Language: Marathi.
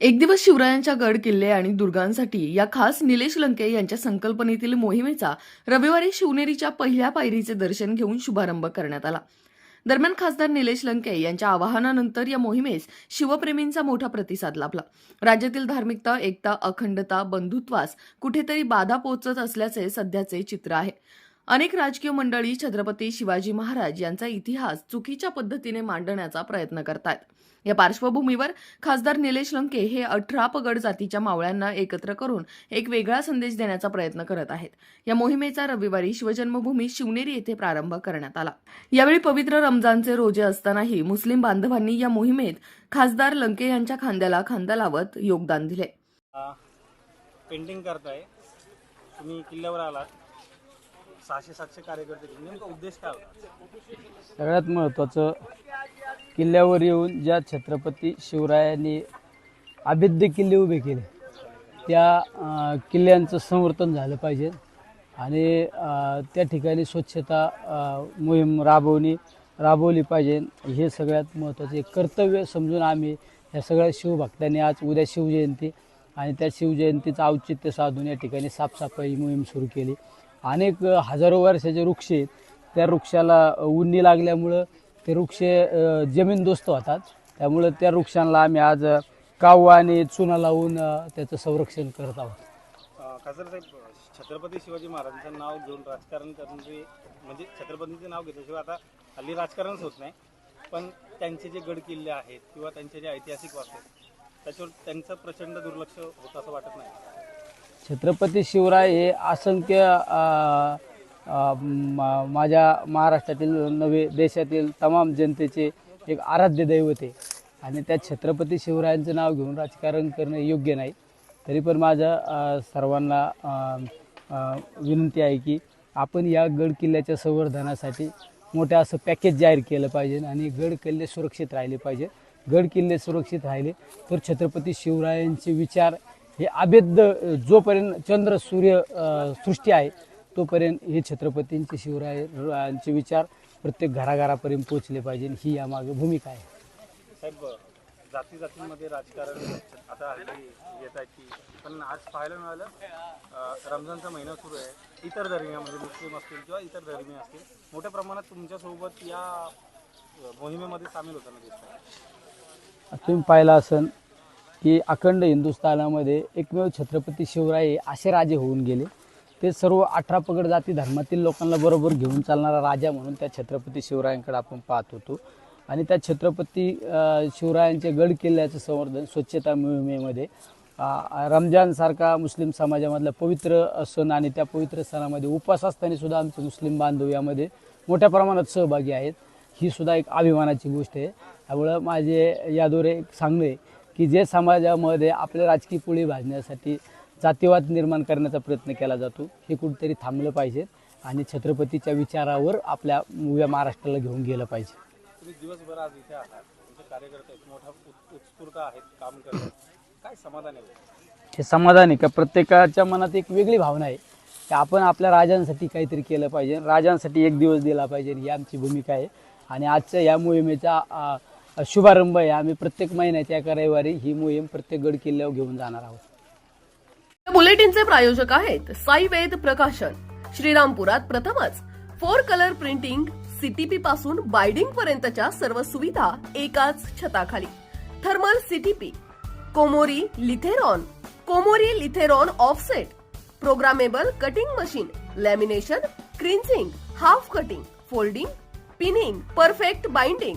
एक दिवस शिवरायांच्या गड किल्ले आणि दुर्गांसाठी या खास निलेश लंके यांच्या संकल्पनेतील मोहिमेचा रविवारी शिवनेरीच्या पहिल्या पायरीचे दर्शन घेऊन शुभारंभ करण्यात आला. दरम्यान खासदार निलेश लंके यांच्या आवाहनानंतर या मोहिमेस शिवप्रेमींचा मोठा प्रतिसाद लाभला. राज्यातील धार्मिकता एकता अखंडता बंधुत्वास कुठेतरी बाधा पोचत असल्याचे सध्याचे चित्र आहे. अनेक राजकीय मंडळी छत्रपती शिवाजी महाराज यांचा इतिहास चुकीच्या पद्धतीने मांडण्याचा प्रयत्न करतात या पार्श्वभूमीवर खासदार निलेश लंके हे अठरा पगड जातीच्या मावळ्यांना एकत्र करून एक वेगळा संदेश देण्याचा प्रयत्न करत आहेत. या मोहिमेचा रविवारी शिवजन्मभूमी शिवनेरी येथे प्रारंभ करण्यात आला. यावेळी पवित्र रमजानचे रोजे असतानाही मुस्लिम बांधवांनी या मोहिमेत खासदार लंके यांच्या खांद्याला खांदा लावत योगदान दिले. पेंटिंग करताय. तुम्ही किल्ल्यावर आलात. सहाशे सातशे कार्यकर्ते नेमका उद्देश काय होता? सगळ्यात महत्त्वाचं किल्ल्यावर येऊन ज्या छत्रपती शिवरायांनी अभेद्य किल्ले उभे केले त्या किल्ल्यांचं संवर्धन झालं पाहिजे आणि त्या ठिकाणी स्वच्छता मोहीम राबवणी राबवली पाहिजे. हे सगळ्यात महत्त्वाचे कर्तव्य समजून आम्ही ह्या सगळ्या शिवभक्तांनी आज उद्या शिवजयंती आणि त्या शिवजयंतीचं औचित्य साधून या ठिकाणी साफसफाई मोहीम सुरू केली. अनेक हजारो वर्षाचे वृक्ष आहेत त्या वृक्षाला उन्नी लागल्यामुळं ते वृक्ष जमीनदोस्त होतात. त्यामुळं त्या वृक्षांना आम्ही आज कावा काव आणि चुना लावून त्याचं संरक्षण करत आहोत. खासदार साहेब छत्रपती शिवाजी महाराजांचं नाव घेऊन राजकारण करणारे म्हणजे छत्रपतींचं नाव घेतल्याशिवाय आता हल्ली राजकारणच होत नाही. पण त्यांचे जे गड किल्ले आहेत किंवा त्यांचे जे ऐतिहासिक वास्तू त्याच्यावर त्यांचं प्रचंड दुर्लक्ष होतं असं वाटत नाही. छत्रपती शिवराय हे असंख्य माझ्या महाराष्ट्रातील नव्हे देशातील तमाम जनतेचे एक आराध्य दैवत आहे. आणि त्या छत्रपती शिवरायांचं नाव घेऊन राजकारण करणं योग्य नाही. तरी पण माझं सर्वांना विनंती आहे की आपण या गड किल्ल्याच्या संवर्धनासाठी मोठं असं पॅकेज जाहीर केलं पाहिजे आणि गड किल्ले सुरक्षित राहिले पाहिजे. गड किल्ले सुरक्षित राहिले तर छत्रपती शिवरायांचे विचार हे अभेद्य जोपर्यंत चंद्र सूर्य सृष्टी आहे तोपर्यंत हे छत्रपतींचे शिवरायांचे विचार प्रत्येक घराघरापर्यंत पोचले पाहिजे. ही यामागे भूमिका आहे. साहेब जाती जातींमध्ये राजकारण आता हल्ली येत आहे की पण आज पाहायला मिळालं रमजानचा महिना सुरू आहे. इतर धर्मीय म्हणजे मुस्लिम असतील किंवा इतर धर्मीय असतील मोठ्या प्रमाणात तुमच्यासोबत या मोहिमेमध्ये सामील होताना दिसत आहे तुम्ही पाहिलं असन की अखंड हिंदुस्थानामध्ये एकमेव छत्रपती शिवराय हे असे राजे होऊन गेले. ते सर्व अठरा पगड जाती धर्मातील लोकांना बरोबर घेऊन चालणारा राजा म्हणून त्या छत्रपती शिवरायांकडे आपण पाहत होतो. आणि त्या छत्रपती अ, शिवरायांचे गड किल्ल्याचं संवर्धन स्वच्छता मोहिमेमध्ये रमजानसारखा मुस्लिम समाजामधला पवित्र सण आणि त्या पवित्र सणामध्ये उपवास असताना सुद्धा आमचे मुस्लिम बांधव यामध्ये मोठ्या प्रमाणात सहभागी आहेत. ही सुद्धा एक अभिमानाची गोष्ट आहे. त्यामुळं माझे याद्वारे एक सांगणं आहे की जे समाजामध्ये आपल्या राजकीय पोळी भाजण्यासाठी जातीवाद निर्माण करण्याचा प्रयत्न केला जातो हे कुठेतरी थांबलं पाहिजे आणि छत्रपतीच्या विचारावर आपल्या उभ्या महाराष्ट्राला घेऊन गेलं पाहिजे. तुम्ही दिवसभर आज इथे आहात. तुमचे कार्यकर्ते आहेत, मोठा उत्- उत्स्फूर्त आहेत काम करतात. काय समाधान आहे? हे समाधान आहे का? प्रत्येकाच्या मनात एक वेगळी भावना आहे की आपण आपल्या राजांसाठी काहीतरी केलं पाहिजे. राजांसाठी एक दिवस दिला पाहिजे ही आमची भूमिका आहे. आणि आजच्या या मोहिमेचा शुभारंभ आहे. आम्ही प्रत्येक महिन्याच्या एका रविवारी ही मोहीम प्रत्येक गड किल्ल्यावर घेऊन जाणार आहोत. बुलेटिनचे प्रायोजक आहेत साई वेद प्रकाशन. श्रीरामपुरात प्रथमच फोर कलर प्रिंटिंग सीटीपी पासून बायडिंग पर्यंतच्या सर्व सुविधा एकाच छताखाली. Thermal CTP Komori Lithrone Komori Lithrone offset programmable cutting machine lamination creasing half cutting folding pinning perfect binding